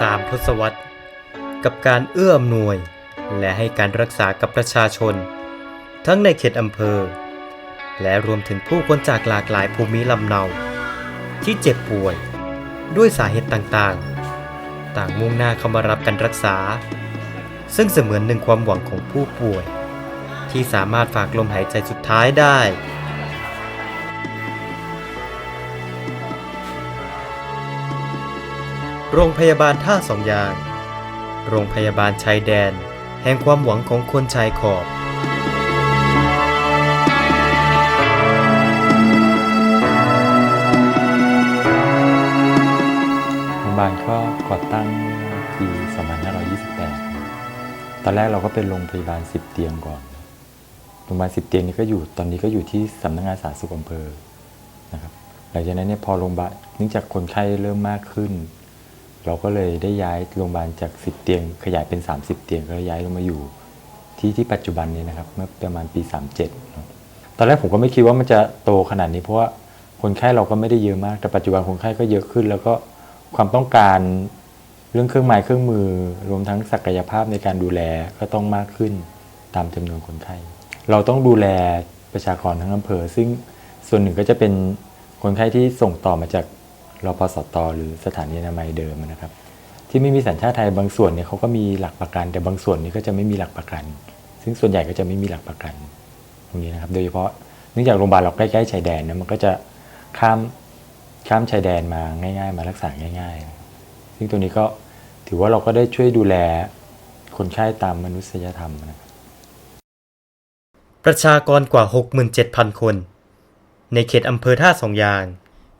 3 ทศวรรษ กับการเอื้ออำนวย และให้การรักษากับประชาชน ทั้งในเขตอำเภอ และรวมถึงผู้คนจากหลากหลายภูมิลำเนา ที่เจ็บป่วย ด้วยสาเหตุต่างๆ ต่างมุ่งหน้าเข้ามารับการรักษา ซึ่งเสมือนหนึ่งความหวังของผู้ป่วย ที่สามารถฝากลมหายใจสุดท้ายได้ โรงพยาบาลท่าสองยาง โรงพยาบาลชายแดน แห่งความหวังของคนชายขอบ โรงพยาบาลก็ก่อตั้งปี 2528 ตอนแรกเราก็เป็นโรงพยาบาล 10 เตียงก่อน โรงพยาบาล 10 เตียงนี้ก็อยู่ ตอนนี้ก็อยู่ที่สำนักงานสาธารณสุขอำเภอ นะครับ หลังจากนั้นเนี่ยพอโรงพยาบาลเนื่องจากคนไข้เริ่มมากขึ้น เราก็เลยได้ย้ายโรงพยาบาลจาก 10 เตียง ขยายเป็น 30 เตียงก็ย้ายลงมาอยู่ ที่ที่ปัจจุบันนี้นะครับเมื่อประมาณปี 37เนอะตอนแรกผมก็ไม่คิดว่ามันจะโตขนาดนี้เพราะว่าคนไข้เราก็ไม่ได้เยอะมาก แต่ปัจจุบันคนไข้ก็เยอะขึ้น แล้วก็ความต้องการเรื่องเครื่องไม้เครื่องมือ รวมทั้งศักยภาพในการดูแลก็ต้องมากขึ้นตามจำนวนคนไข้ เราต้องดูแลประชากรทั้งอำเภอ ซึ่งส่วนหนึ่งก็จะเป็นคนไข้ที่ส่งต่อมาจาก รพสตหรือสถานีอนามัยเดิมนะครับ ที่ไม่มีสัญชาติไทยบางส่วนเนี่ยเขาก็มีหลักประกัน แต่บางส่วนนี่ก็จะไม่มีหลักประกัน ซึ่งส่วนใหญ่ก็จะไม่มีหลักประกันตรงนี้นะครับ โดยเฉพาะเนื่องจากโรงพยาบาลเราใกล้ๆชายแดนนะมันก็จะข้ามข้ามชายแดนมาง่าย ๆ มารักษาง่าย ๆ ซึ่งตัวนี้ก็ถือว่าเราก็ได้ช่วยดูแลคนไข้ตามมนุษยธรรมนะประชากรกว่า 67,000 คน ในเขตอำเภอท่าสองยาง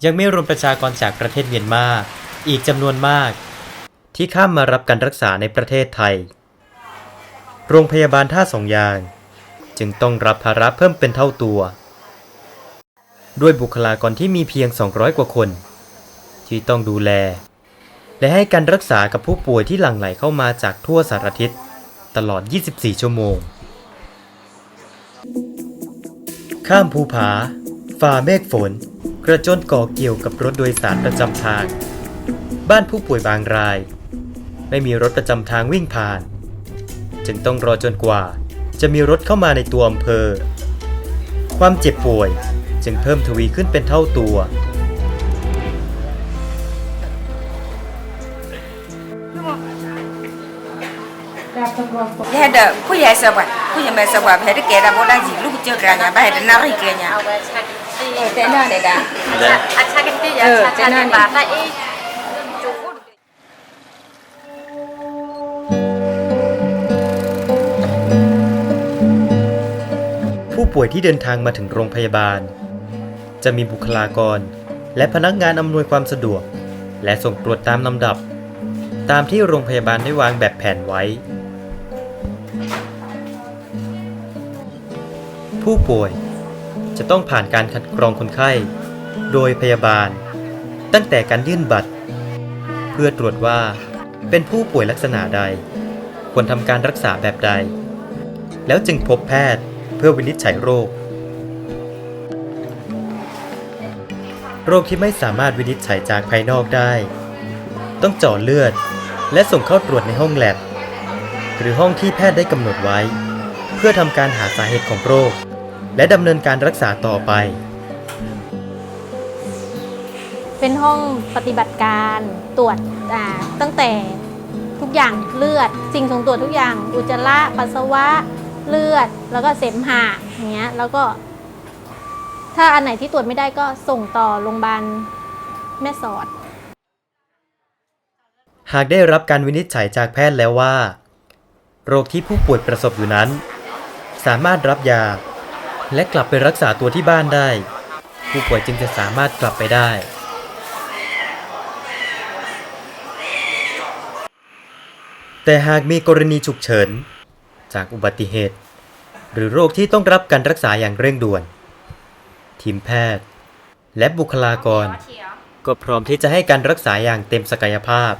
ยังไม่รวมประชากรจากประเทศเมียนมาอีกจำนวนมาก ที่ข้ามมารับการรักษาในประเทศไทย โรงพยาบาลท่าสองยาง จึงต้องรับภาระเพิ่มเป็นเท่าตัว ด้วยบุคลากรที่มีเพียง 200 กว่าคน ที่ต้องดูแล และให้การรักษากับผู้ป่วยที่หลั่งไหลเข้ามาจากทั่วสารทิศตลอด 24 ชั่วโมง ข้ามภูผาฝ่าเมฆฝน กระโจนก่อเกี่ยวกับรถโดยสารประจำทาง บ้านผู้ป่วยบางราย ไม่มีรถประจำทางวิ่งผ่าน จึงต้องรอจนกว่า จะมีรถเข้ามาในตัวอำเภอ ความเจ็บป่วยจึงเพิ่มทวีขึ้นเป็นเท่าตัว Hada ku ya sabar ku ya mai sabar fa da kera bola ผู้ป่วยที่เดินทางมาถึงโรงพยาบาล จะมีบุคลากร และพนักงานอำนวยความสะดวก และส่งตรวจตามลำดับ ตามที่โรงพยาบาลได้วางแบบแผนไว้ ผู้ป่วย จะต้องผ่านการคัดกรองคนไข้ โดยพยาบาล ตั้งแต่การยื่นบัตร เพื่อตรวจว่าเป็นผู้ป่วยลักษณะใด ควรทำการรักษาแบบใด แล้วจึงพบแพทย์เพื่อวินิจฉัยโรค โรคที่ไม่สามารถวินิจฉัยจากภายนอกได้ ต้องเจาะเลือด และส่งเข้าตรวจในห้องแลบหรือห้องที่แพทย์ได้กำหนดไว้ เพื่อทำการหาสาเหตุของโรค และดำเนินการรักษาต่อไป เป็นห้องปฏิบัติการตรวจอ่าตั้งแต่ทุกอย่างเลือด สิ่งส่งตรวจทุกอย่าง อุจจาระปัสสาวะเลือด แล้วก็เสมหะอย่างเงี้ยแล้วก็ ถ้าอันไหนที่ตรวจไม่ได้ก็ส่งต่อโรงพยาบาลแม่สอด หากได้รับการวินิจฉัยจากแพทย์แล้วว่า โรคที่ผู้ป่วยประสบอยู่นั้น สามารถรับยา และกลับไปรักษาตัวที่บ้านได้ ผู้ป่วยจึงจะสามารถกลับไปได้ แต่หากมีกรณีฉุกเฉิน จากอุบัติเหตุ หรือโรคที่ต้องรับการรักษาอย่างเร่งด่วน ทีมแพทย์ และบุคลากร ก็พร้อมที่จะให้การรักษาอย่างเต็มศักยภาพ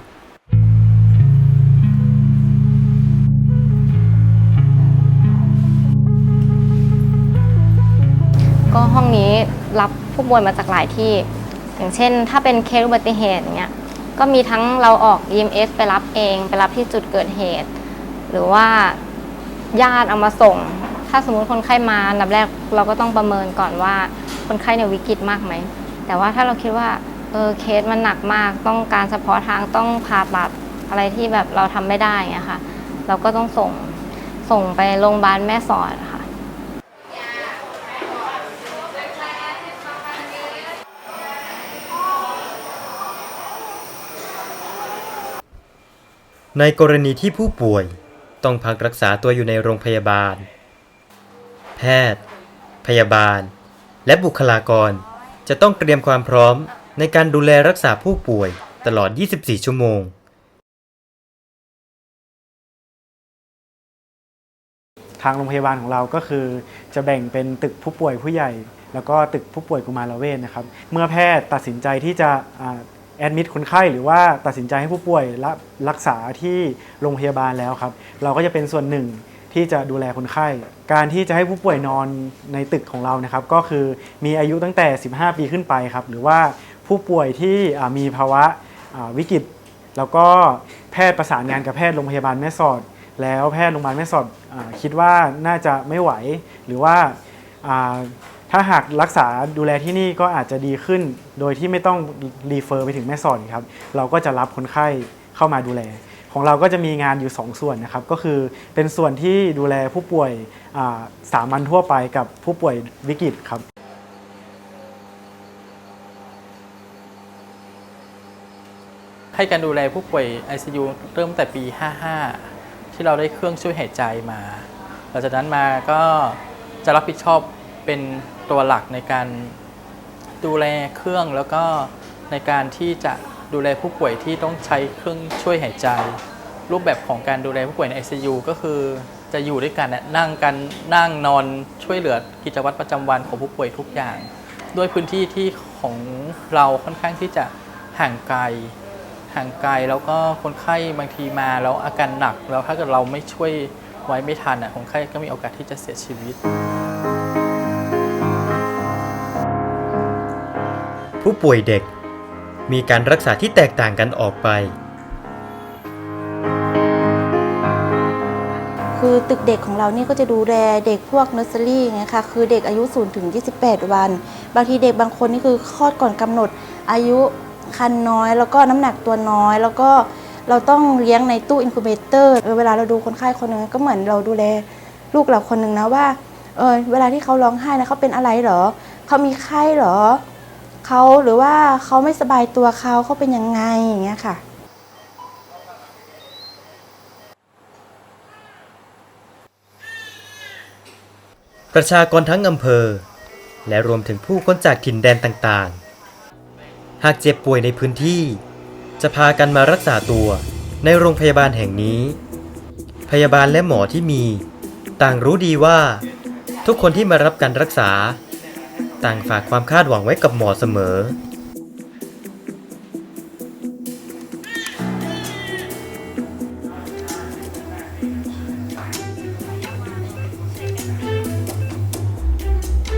ก็ห้องนี้รับผู้ป่วยมาจากหลายที่ อย่างเช่น ถ้าเป็นเคสอุบัติเหตุเงี้ยก็มีทั้งเราออก EMS ไปรับเอง ไปรับที่จุดเกิดเหตุ หรือว่าญาติเอามาส่ง ถ้าสมมติคนไข้มาอันดับแรกเราก็ต้องประเมินก่อนว่าคนไข้เนี่ยวิกฤตมากไหม แต่ว่าถ้าเราคิดว่าเออเคสมันหนักมาก ต้องการเฉพาะทางต้องผ่าตัดอะไรที่แบบเราทำไม่ได้เงี้ยค่ะ เราก็ต้องส่งส่งไปโรงพยาบาลแม่สอดค่ะ ในกรณีที่ผู้ป่วยต้องพักรักษาตัวอยู่ในโรงพยาบาล แพทย์ พยาบาล และบุคลากร จะต้องเตรียมความพร้อมในการดูแลรักษาผู้ป่วยตลอด 24 ชั่วโมง ทางโรงพยาบาลของเราก็คือ จะแบ่งเป็นตึกผู้ป่วยผู้ใหญ่ แล้วก็ตึกผู้ป่วยกุมารเวชนะครับ เมื่อแพทย์ตัดสินใจที่จะ แอดมิดคนไข้หรือว่าตัดสินใจให้ผู้ป่วยรับรักษาที่โรงพยาบาลแล้วครับ เราก็จะเป็นส่วนหนึ่งที่จะดูแลคนไข้ การที่จะให้ผู้ป่วยนอนในตึกของเรานะครับ ก็คือมีอายุตั้งแต่ 15 ปีขึ้นไปครับ หรือว่าผู้ป่วยที่มีภาวะวิกฤต แล้วก็แพทย์ประสานงานกับแพทย์โรงพยาบาลแม่สอด แล้วแพทย์โรงพยาบาลแม่สอดอคิดว่าน่าจะไม่ไหว หรือว่า ถ้าหากรักษาดูแลที่นี่ก็อาจจะดีขึ้น โดยที่ไม่ต้องรีเฟอร์ไปถึงแม่สอดครับ เราก็จะรับคนไข้เข้ามาดูแล ของเราก็จะมีงานอยู่ 2 ส่วนนะครับ ก็คือเป็นส่วนที่ดูแลผู้ป่วยอ่าสามัญทั่วไปกับผู้ป่วยวิกฤตครับให้การดูแลผู้ป่วย ICU เริ่มแต่ปี 55 ที่เราได้เครื่องช่วยหายใจมาหลังจากนั้นมาก็จะรับผิดชอบเป็น ตัวหลักในการดูแลเครื่องแล้วก็ในการที่จะดูแลผู้ป่วยที่ต้องใช้เครื่องช่วยหายใจ รูปแบบของการดูแลผู้ป่วยใน ICU ก็คือจะอยู่ด้วยกันนั่งกันนั่งนอนช่วยเหลือกิจวัตรประจำวันของผู้ป่วยทุกอย่าง ด้วยพื้นที่ที่ของเราค่อนข้างที่จะห่างไกลห่างไกลแล้วก็คนไข้บางทีมาแล้วอาการหนักแล้วถ้าเกิดเราไม่ช่วยไว้ไม่ทันอะคนไข้ก็มีโอกาสที่จะเสียชีวิต ป่วยเด็ก มีการรักษาที่แตกต่างกันออกไป คือตึกเด็กของเรานี่ก็จะดูแลเด็กพวกเนอร์เซอรี่ไงคะคือเด็กอายุ0ถึง28 วัน บางทีเด็กบางคนนี่คือคลอดก่อนกำหนด อายุคันน้อย แล้วก็น้ำหนักตัวน้อย แล้วก็เราต้องเลี้ยงในตู้อินคูเบเตอร์เวลาเราดูคนไข้คนนึงก็เหมือนเราดูแลลูกเราคนหนึ่งนะว่าเออเวลาที่เขาร้องไห้นะเขาเป็นอะไรเหรอ เขามีไข้เหรอ เขาหรือว่าเขาไม่สบายตัวเขาเขาเป็นยังไงอย่างเงี้ยค่ะ ประชากรทั้งอำเภอ และรวมถึงผู้คนจากถิ่นแดนต่างๆ หากเจ็บป่วยในพื้นที่ จะพากันมารักษาตัวในโรงพยาบาลแห่งนี้ พยาบาลและหมอที่มี ต่างรู้ดีว่า ทุกคนที่มารับการรักษา ต่างฝากความคาดหวังไว้กับหมอเสมอ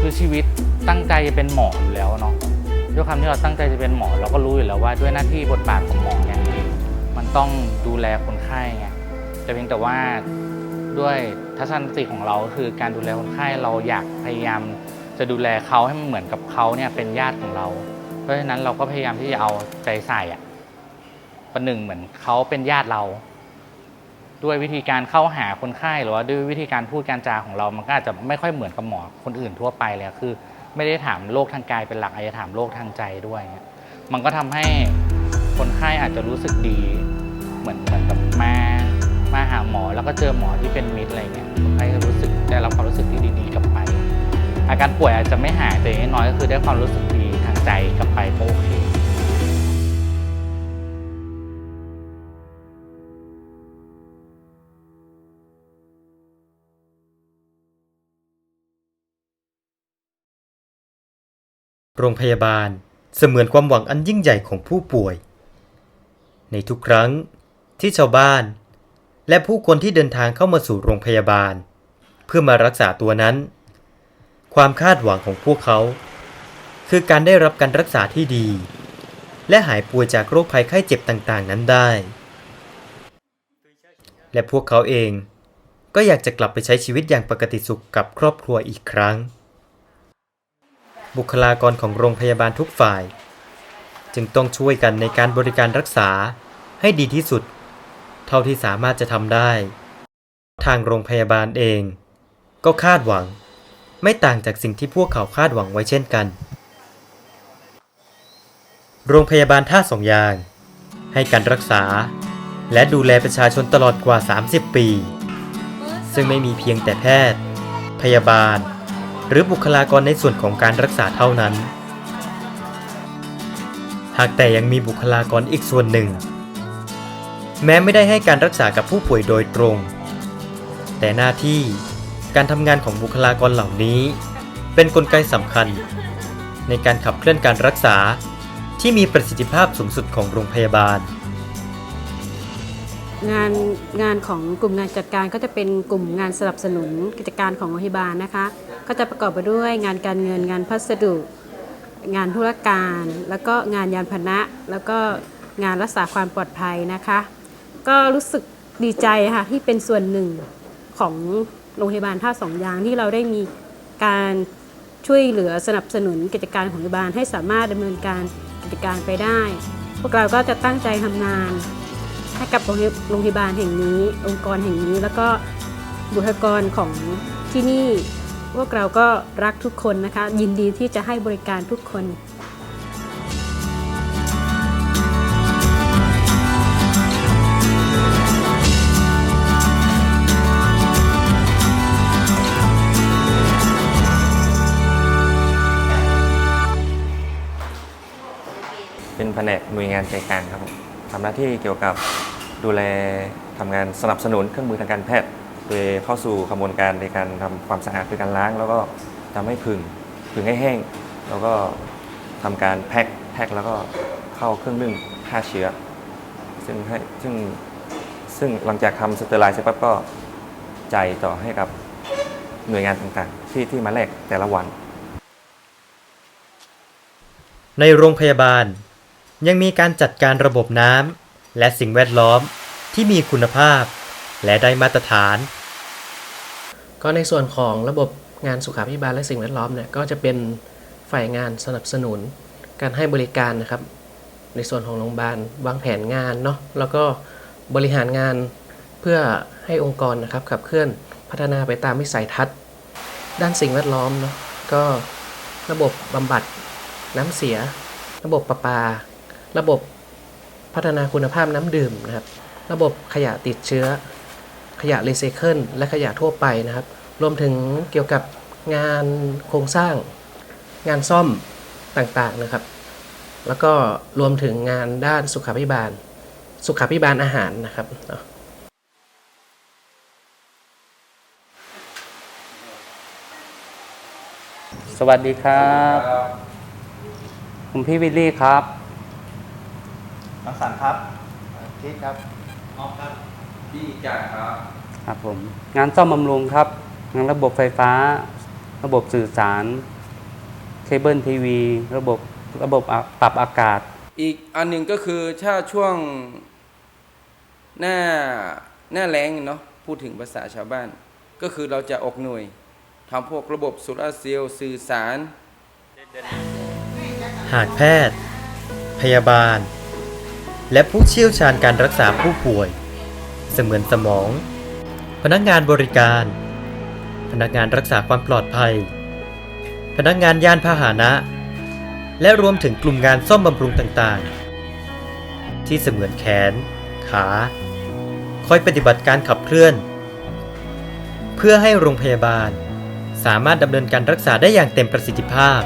คือชีวิตตั้งใจจะเป็นหมออยู่แล้วเนาะด้วยความที่เราตั้งใจจะเป็นหมอเราก็รู้อยู่แล้วว่าด้วยหน้าที่บทบาทของหมอเนี่ยมันต้องดูแลคนไข้ไงแต่เพียงแต่ว่าด้วยทัศนคติของเราคือการดูแลคนไข้เราอยากพยายาม จะดูแลเขาให้มันเหมือนกับเขาเนี่ยเป็นญาติของเรา เพราะฉะนั้นเราก็พยายามที่จะเอาใจใส่อะประหนึ่งเหมือนเขาเป็นญาติเรา ด้วยวิธีการเข้าหาคนไข้หรือว่าด้วยวิธีการพูดการจาของเรา มันก็อาจจะไม่ค่อยเหมือนกับหมอคนอื่นทั่วไปเลยคือ ไม่ได้ถามโรคทางกายเป็นหลักอาจจะถามโรคทางใจด้วยเงี้ยมันก็ทำให้คนไข้อาจจะรู้สึกดี เหมือนเหมือนกับมามาหาหมอแล้วก็เจอหมอที่เป็นมิตรอะไรเงี้ยคนไข้ก็รู้สึกได้รับความรู้สึกที่ดีๆกับ อาการป่วยอาจจะไม่หายแต่อย่างน้อยก็คือได้ความรู้สึกดีทางใจกลับไปก็โอเคโรงพยาบาลเสมือนความหวังอันยิ่งใหญ่ของผู้ป่วย ในทุกครั้งที่ชาวบ้าน และผู้คนที่เดินทางเข้ามาสู่โรงพยาบาล เพื่อมารักษาตัวนั้น ความคาดหวังของพวกเขา คือการได้รับการรักษาที่ดี และหายป่วยจากโรคภัยไข้เจ็บต่างๆ นั้นได้ และพวกเขาเองก็อยากจะกลับไปใช้ชีวิตอย่างปกติสุขกับครอบครัวอีกครั้ง บุคลากรของโรงพยาบาลทุกฝ่าย จึงต้องช่วยกันในการบริการรักษาให้ดีที่สุด เท่าที่สามารถจะทำได้ ทางโรงพยาบาลเอง ก็คาดหวัง ไม่ต่างจากสิ่งที่พวกเขาคาดหวังไว้เช่นกัน โรงพยาบาลท่าสองยาง ให้การรักษา และดูแลประชาชนตลอดกว่า 30 ปี ซึ่งไม่มีเพียงแต่แพทย์ พยาบาล หรือบุคลากรในส่วนของการรักษาเท่านั้น หากแต่ยังมีบุคลากรอีกส่วนหนึ่ง แม้ไม่ได้ให้การรักษากับผู้ป่วยโดยตรง แต่หน้าที่ การทำงานของบุคลากรเหล่านี้ เป็นนกลไกสำคัญ ในการขับเคลื่อนการรักษาที่มีประสิทธิภาพสูงสุดของโรงพยาบาล งานงานของกลุ่มงานจัดการก็จะเป็นกลุ่มงานสนับสนุนกิจการของโรงพยาบาลนะคะ ก็จะประกอบไปด้วยงานการเงินงานพัสดุ งานธุรการ แล้วก็งานยานพาหนะ แล้วก็งานรักษาความปลอดภัยนะคะ ก็รู้สึกดีใจค่ะที่เป็นส่วนหนึ่งของ โรงพยาบาลท่าสองยางที่เราได้มีการช่วยเหลือสนับสนุนกิจการของโรงพยาบาลให้สามารถดำเนินการกิจการไปได้ พวกเราก็จะตั้งใจทำงานให้กับโรงพยาโรงพยาบาลแห่งนี้ องค์กรแห่งนี้ แล้วก็บุคลากรของที่นี่ พวกเราก็รักทุกคนนะคะ ยินดีที่จะให้บริการทุกคน นแผนกหน่วยงานใจกลางครับผมทำหน้าที่เกี่ยวกับดูแลทำงานสนับสนุนเครื่องมือทางการแพทย์ โดยเข้าสู่กระบวนการในการทำความสะอาดโดยการล้าง แล้วก็ทำให้ผึ่งผึ่งให้แห้ง แล้วก็ทำการแพ็คแพ็คแล้วก็เข้าเครื่องนึ่งฆ่าเชื้อ ซึ่งให้ซึ่งซึ่งหลังจากทำสเตอร์ไลน์เสร็จปั๊บก็จ่ายต่อให้กับหน่วยงานต่างๆ ที่ที่มาแลกแต่ละวัน ในโรงพยาบาล ยังมีการจัดการระบบน้ำและสิ่งแวดล้อมที่มีคุณภาพ และได้มาตรฐาน ก็ในส่วนของระบบงานสุขาภิบาลและสิ่งแวดล้อมเนี่ยก็จะเป็นฝ่ายงานสนับสนุน การให้บริการนะครับ ในส่วนของโรงพยาบาลวางแผนงานเนาะแล้วก็บริหารงานเพื่อให้องค์กรนะครับขับเคลื่อนพัฒนาไปตามวิสัยทัศน์ ด้านสิ่งแวดล้อมเนาะก็ระบบบำบัดน้ำเสีย ระบบประปา ระบบพัฒนาคุณภาพน้ำดื่มนะครับ ระบบขยะติดเชื้อ ขยะรีไซเคิลและขยะทั่วไปนะครับ รวมถึงเกี่ยวกับงานโครงสร้าง งานซ่อมต่างๆนะครับ แล้วก็รวมถึงงานด้านสุขาภิบาล สุขาภิบาลอาหารนะครับสวัสดีครับ ผมพี่วิลลี่ครับ น้องสันครับทิศครับออฟครับพี่จ่าครับครับผม งานซ่อมบำรุงครับ งานระบบไฟฟ้า ระบบสื่อสาร เคเบิลทีวี ระบบระบบอะปรับอากาศ อีกอันหนึ่งก็คือถ้าช่วงหน้าหน้าแรงเนาะพูดถึงภาษาชาวบ้าน ก็คือเราจะออกหน่วยทำพวกระบบโซลาร์เซลล์สื่อสาร หากแพทย์ พยาบาล และผู้เชี่ยวชาญการรักษาผู้ป่วย เสมือนสมอง พนักงานบริการ พนักงานรักษาความปลอดภัย พนักงานยานพาหนะ และรวมถึงกลุ่มงานซ่อมบำรุงต่างๆ ที่เสมือนแขน ขา คอยปฏิบัติการขับเคลื่อน เพื่อให้โรงพยาบาล สามารถดำเนินการรักษาได้อย่างเต็มประสิทธิภาพ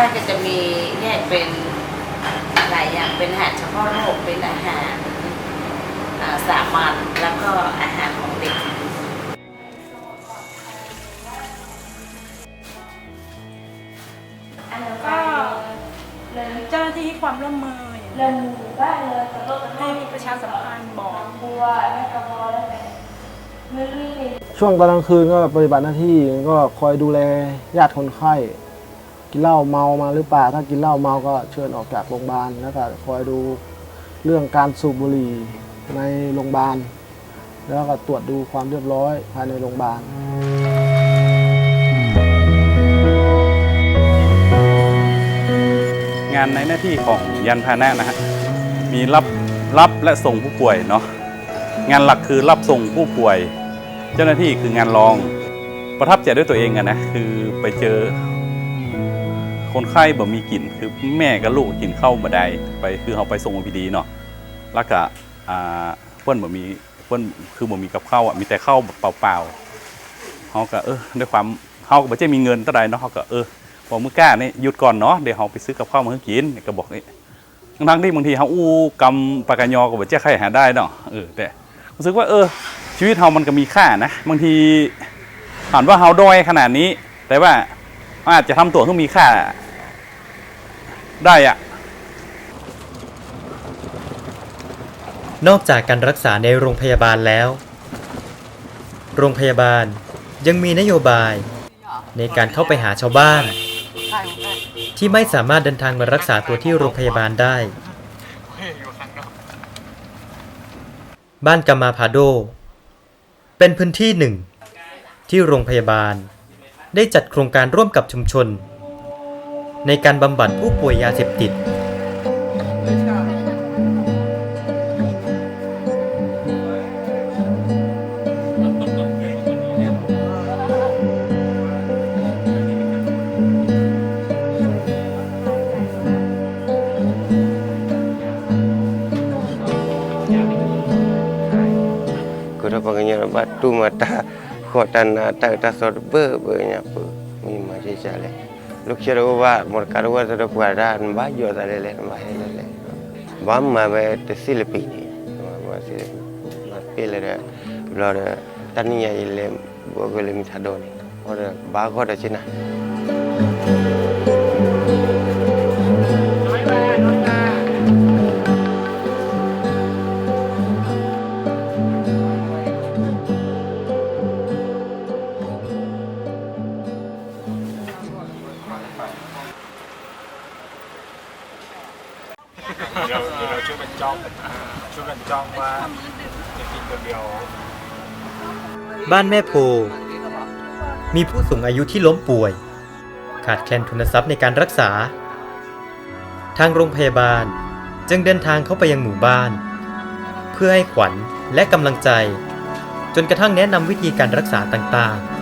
น่าจะจะมีแยกเป็นหลายอย่างเป็นอาหารเฉพาะโรคเป็นอาหารสามัญแล้วก็อาหารของเด็กแล้วก็เจ้าหน้าที่ความร่วมมือเรื่เรื่อองงหมู่บ้านเลยกับรให้ประชาสัมพันธ์บอก บัวแม่กระบอแล้วแต่ช่วงตอนกลางคืนก็ปฏิบัติหน้าที่ก็คอยดูแลญาติคนไข้ กินเหล้าเมามาหรือเปล่าถ้ากินเหล้าเมาก็เชิญออกจากโรงพยาบาลแล้วก็คอยดูเรื่องการสูบบุหรี่ในโรงพยาบาล แล้วก็ตรวจดูความเรียบร้อยภายในโรงพยาบาลงานในหน้าที่ของยันพาหนะนะฮะมีรับรับและส่งผู้ป่วยเนาะงานหลักคือรับส่งผู้ป่วย เจ้าหน้าที่คืองานรองประทับใจด้วยตัวเองอะนะคือไปเจอ คนไข้บ่มีกลิ่นคือแม่กับลูกกินเข้าบ่ได้ไปคือเขาไปส่งโอพีดีเนาะแล้วก็อ่าเพิ่นบ่มีเพิ่นคือบ่มีกับข้าวอะมีแต่ข้าวเปล่าๆเขาก็เออด้วยความเขาก็บ่ใช่มีเงินเท่าใดเนาะเขาก็เออบอกมือกล้านี่หยุดก่อนเนาะเดี๋ยวเราไปซื้อกับข้าวมาให้กินก็บอกนี่ทั้งที่บางทีเขาอู้กำปากกายอก็บ่เจ๊ใครหาได้เนาะเออแต่รู้สึกว่าเออ ชีวิตเรามันก็มีค่านะบางทีถามว่าเราด้อยขนาดนี้แต่ว่า อาจจะทำตัวให้มีค่า ได้อะนอกจากการรักษาในโรงพยาบาลแล้ว โรงพยาบาลยังมีนโยบาย ในการเข้าไปหาชาวบ้าน ที่ไม่สามารถเดินทางมารักษาตัวที่โรงพยาบาลได้ บ้านกามาพาโด เป็นพื้นที่หนึ่งที่โรงพยาบาล ได้จัดโครงการร่วมกับชุมชน ในการบำบัดผู้ป่วยยาเสพติด Kura panganya batu mata kok tanah tak tak sorbe banyak ni macam jalan eh. luk cara ubat murkar ubat tu dah dan baju tak lele baju lele bam mabe tersil pini masih masih lele belar tania ille bukan lemi sadoni orang bagus dah cina. Thank you. บ้านแม่โพ มีผู้สูงอายุที่ล้มป่วย ขาดแคลนทุนทรัพย์ในการรักษา ทางโรงพยาบาลจึงเดินทางเข้าไปยังหมู่บ้าน เพื่อให้ขวัญและกำลังใจ จนกระทั่งแนะนำวิธีการรักษาต่างๆ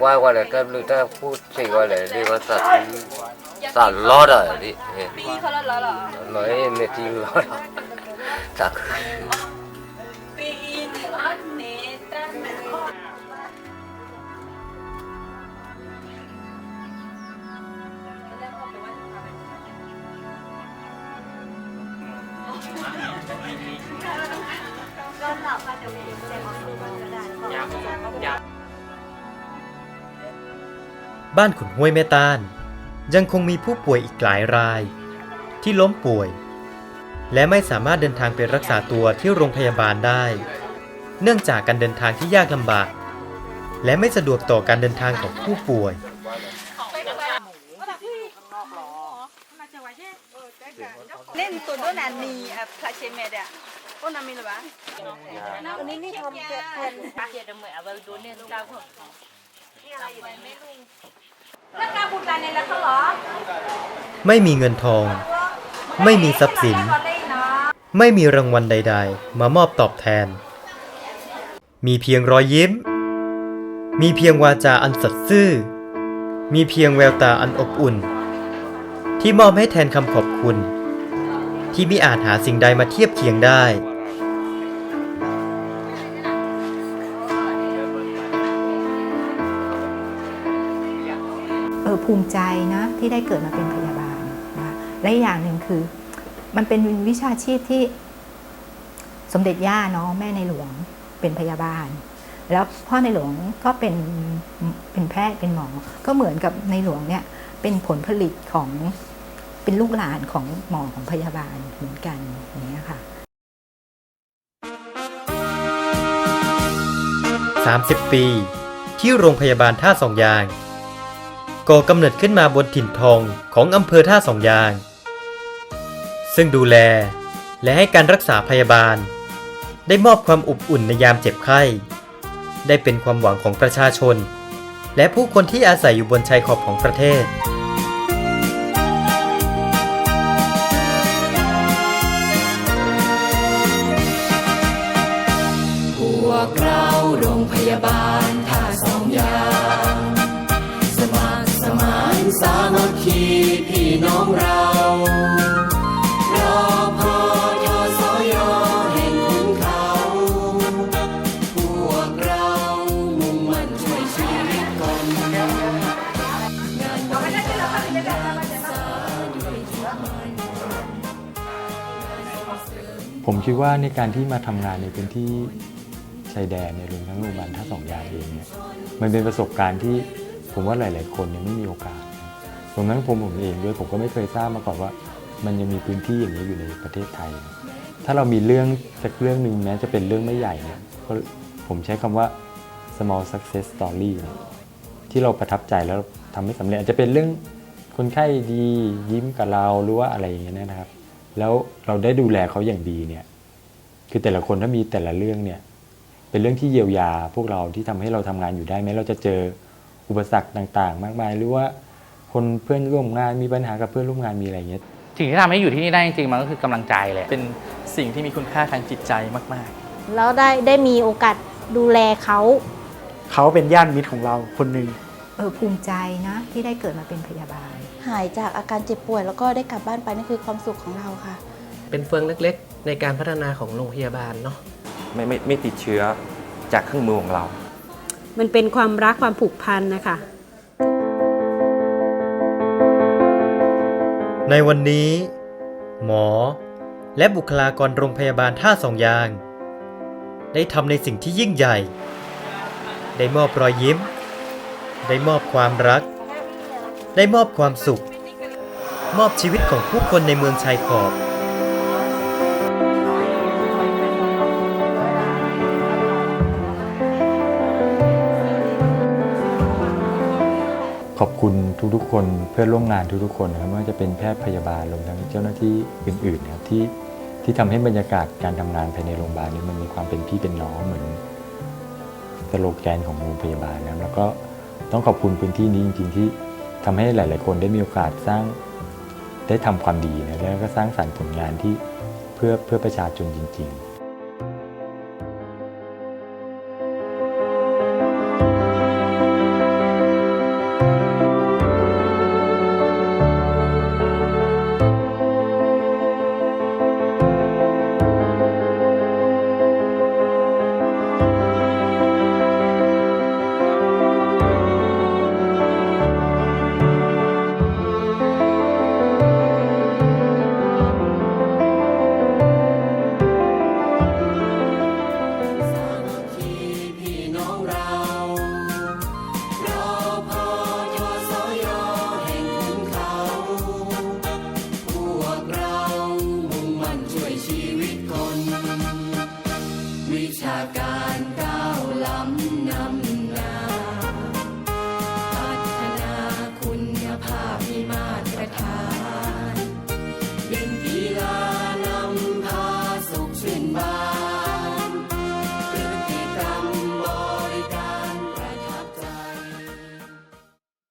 กว่าว่าเลยถ้าถ้าพูดสิว่าเลยเรียกว่าสัตว์ สารลอดอะดิปีเขาลอดแล้วเหรอลอยเมทีลอดจากปีลอดเนตันก็หลับค่เดี๋ยวมีเจักรบ้านขุนห้วยแม่ตาน ยังคงมีผู้ป่วยอีกหลายราย ที่ล้มป่วย และไม่สามารถเดินทางไปรักษาตัวที่โรงพยาบาลได้ เนื่องจากการเดินทางที่ยากลำบาก และไม่สะดวกต่อการเดินทางของผู้ป่วยเล่นตัวด้วยนันนีอะพาเชเมดอะก็นามีหรื แล้วการบุญการในล้วเขาเหรอไม่มีเงินทอง ไม่มีทรัพย์สิน ไม่มีรางวัลใด ๆ มามอบตอบแทน มีเพียงรอยยิ้ม มีเพียงวาจาอันสัตย์ซื่อ มีเพียงแววตาอันอบอุ่น ที่มอบให้แทนคำขอบคุณ ที่ไมิอาจหาสิ่งใดมาเทียบเคียงได้ อภูมิใจนะที่ได้เกิดมาเป็นพยาบาลนะและอีกอย่างหนึ่งคือ มันเป็นวิชาชีพที่สมเด็จย่าเนาะแม่ในหลวงเป็นพยาบาล แล้วพ่อในหลวงก็เป็นเป็นแพทย์เป็นหมอ ก็เหมือนกับในหลวงเนี่ยเป็นผลผลิตของเป็นลูกหลานของหมอของพยาบาลเหมือนกันอย่างนี้ค่ะ30 ปี ที่โรงพยาบาลท่าสองยาง ก่อกำเนิดขึ้นมาบนถิ่นทองของอำเภอท่าสองยาง ซึ่งดูแลและให้การรักษาพยาบาล ได้มอบความอบอุ่นในยามเจ็บไข้ ได้เป็นความหวังของประชาชน และผู้คนที่อาศัยอยู่บนชายขอบของประเทศ คิดว่าในการที่มาทำงานในพื้นที่ชายแดนในยรวมทั้งโรงพยาบาลท่าสองยางเองเนี่ยมันเป็นประสบการณ์ที่ผมว่าหลาย ๆ คนยังไม่มีโอกาสรวมทั้งผมผมเองด้วยผมก็ไม่เคยทราบมาก่อนว่า มันยังมีพื้นที่อย่างนี้อยู่ในประเทศไทย ถ้าเรามีเรื่องสักเรื่องหนึ่งแม้จะเป็นเรื่องไม่ใหญ่เนี่ยก็ผมใช้คำว่า small success story เนี่ยที่เราประทับใจแล้วทำให้สำเร็จอาจจะเป็นเรื่องคนไข้ดียิ้มกับเราหรือว่าอะไรอย่างเงี้ยนะครับ แล้วเราได้ดูแลเขาอย่างดีเนี่ย คือแต่ละคนถ้ามีแต่ละเรื่องเนี่ย เป็นเรื่องที่เยียวยาพวกเราที่ทำให้เราทำงานอยู่ได้ไหมเราจะเจออุปสรรคต่าง ๆ มากมาย หรือว่าคนเพื่อนร่วมงานมีปัญหากับเพื่อนร่วมงานมีอะไรอย่างเงี้ยสิ่งที่ทำให้อยู่ที่นี่ได้จริงๆมันก็คือกำลังใจเลยเป็นสิ่งที่มีคุณค่าทางจิตใจมากแล้วได้ได้มีโอกาสดูแลเขาเขาเป็นญาติมิตรของเราคนหนึ่งเออภูมิใจนะที่ได้เกิดมาเป็นพยาบาล หายจากอาการเจ็บป่วยแล้วก็ได้กลับบ้านไปนั่นคือความสุขของเราค่ะ เป็นเฟืองเล็กๆ ในการพัฒนาของโรงพยาบาลเนาะ ไม่ไม่ไม่ติดเชื้อจากเครื่องมือของเรา มันเป็นความรักความผูกพันนะคะ ในวันนี้ หมอ และบุคลากรโรงพยาบาลท่าสองยาง ได้ทำในสิ่งที่ยิ่งใหญ่ ได้มอบรอยยิ้ม ได้มอบความรัก ได้มอบความสุข มอบชีวิตของผู้คนในเมืองชายขอบ ขอบคุณทุกๆ คนเพื่อนร่วมงานทุกๆคนนะครับไม่ว่าจะเป็นแพทย์พยาบาลรวมทั้งเจ้าหน้าที่อื่นๆนะครับที่ที่ทำให้บรรยากาศการทำงานภายในโรงพยาบาลนี้มันมีความเป็นพี่เป็นน้องเหมือนสโลแกนของโรงพยาบาลนะครับแล้วก็ต้องขอบคุณพื้นที่นี้จริง ๆ ที่ทำให้หลาย ๆ คนได้มีโอกาสสร้างได้ทำความดีนะแล้วก็สร้างสรรค์ผลงานที่เพื่อเพื่อประชาชนจริง ๆ